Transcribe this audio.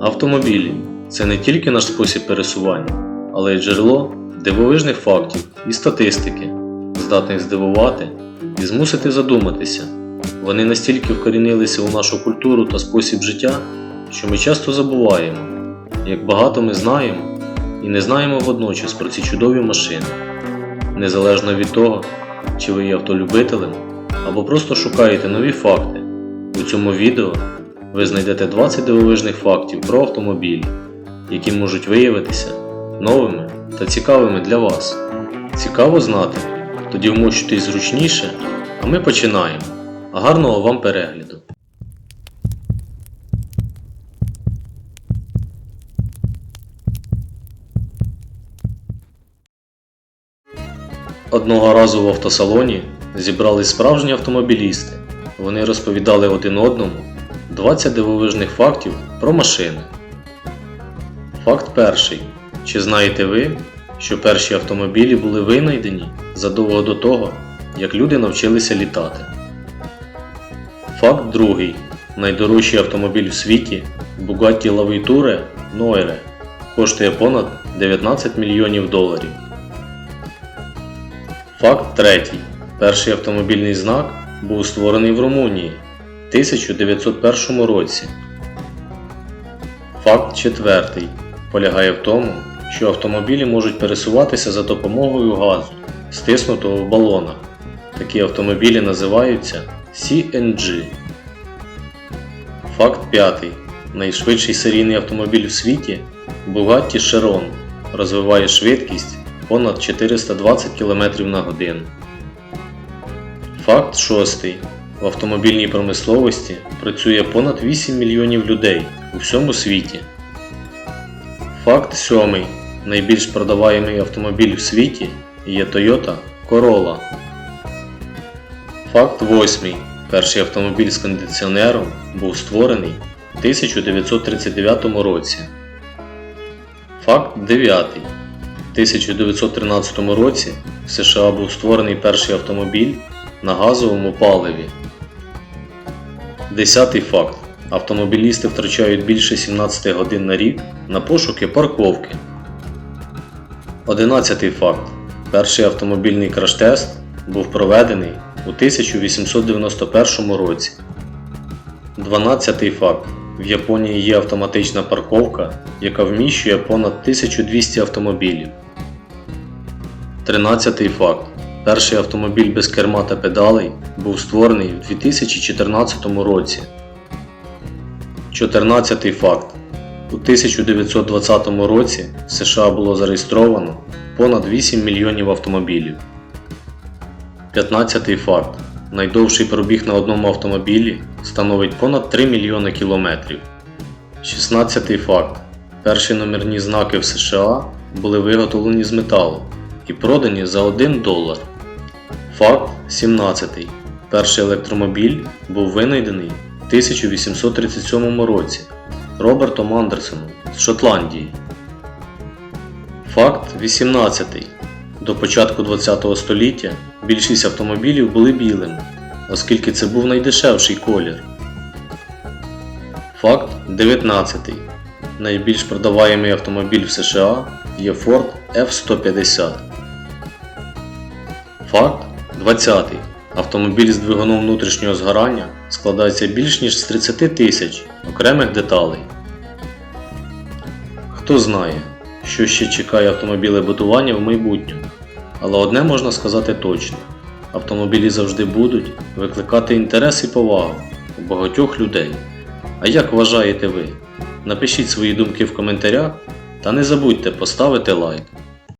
Автомобілі це не тільки наш спосіб пересування, але й джерело дивовижних фактів і статистики, здатних здивувати і змусити задуматися. Вони настільки вкорінилися у нашу культуру та спосіб життя, що ми часто забуваємо, як багато ми знаємо і не знаємо водночас про ці чудові машини. Незалежно від того, чи ви є автолюбителем або просто шукаєте нові факти, у цьому відео ви знайдете 20 дивовижних фактів про автомобілі, які можуть виявитися новими та цікавими для вас. Цікаво знати? Тоді вмощуйтесь зручніше, а ми починаємо. Гарного вам перегляду! Одного разу в автосалоні зібрались справжні автомобілісти. Вони розповідали один одному 20 дивовижних фактів про машини. Факт перший. Чи знаєте ви, що перші автомобілі були винайдені задовго до того, як люди навчилися літати? Факт другий. Найдорожчий автомобіль в світі Bugatti Laveiture Noire коштує понад 19 мільйонів доларів. Факт третій. Перший автомобільний знак був створений в Румунії 1901 році. Факт четвертий. Полягає в тому, що автомобілі можуть пересуватися за допомогою газу, стиснутого в балонах. Такі автомобілі називаються CNG. Факт п'ятий. Найшвидший серійний автомобіль у світі Bugatti Chiron розвиває швидкість понад 420 км на годину. Факт шостий. В автомобільній промисловості працює понад 8 мільйонів людей у всьому світі. Факт сьомий. Найбільш продаваємий автомобіль в світі є Toyota Corolla. Факт восьмий. Перший автомобіль з кондиціонером був створений в 1939 році. Факт 9. В 1913 році в США був створений перший автомобіль на газовому паливі. Десятий факт. Автомобілісти втрачають більше 17 годин на рік на пошуки парковки. Одинадцятий факт. Перший автомобільний краш-тест був проведений у 1891 році. 12 факт. В Японії є автоматична парковка, яка вміщує понад 1200 автомобілів. 13 факт. Перший автомобіль без керма та педалей був створений у 2014 році. 14 факт. У 1920 році в США було зареєстровано понад 8 мільйонів автомобілів. 15 факт. Найдовший пробіг на одному автомобілі становить понад 3 мільйони кілометрів. 16 факт. Перші номерні знаки в США були виготовлені з металу і продані за 1 долар. Факт 17. Перший електромобіль був винайдений в 1837 році Робертом Андерсоном з Шотландії. Факт 18. До початку ХХ століття більшість автомобілів були білими, оскільки це був найдешевший колір. Факт 19. Найбільш продаваємий автомобіль в США є Ford F-150. Факт 20. Автомобіль з двигуном внутрішнього згорання складається більш ніж з 30 тисяч окремих деталей. Хто знає, що ще чекає автомобілебудування в майбутньому. Але одне можна сказати точно: автомобілі завжди будуть викликати інтерес і повагу у багатьох людей. А як вважаєте ви? Напишіть свої думки в коментарях та не забудьте поставити лайк.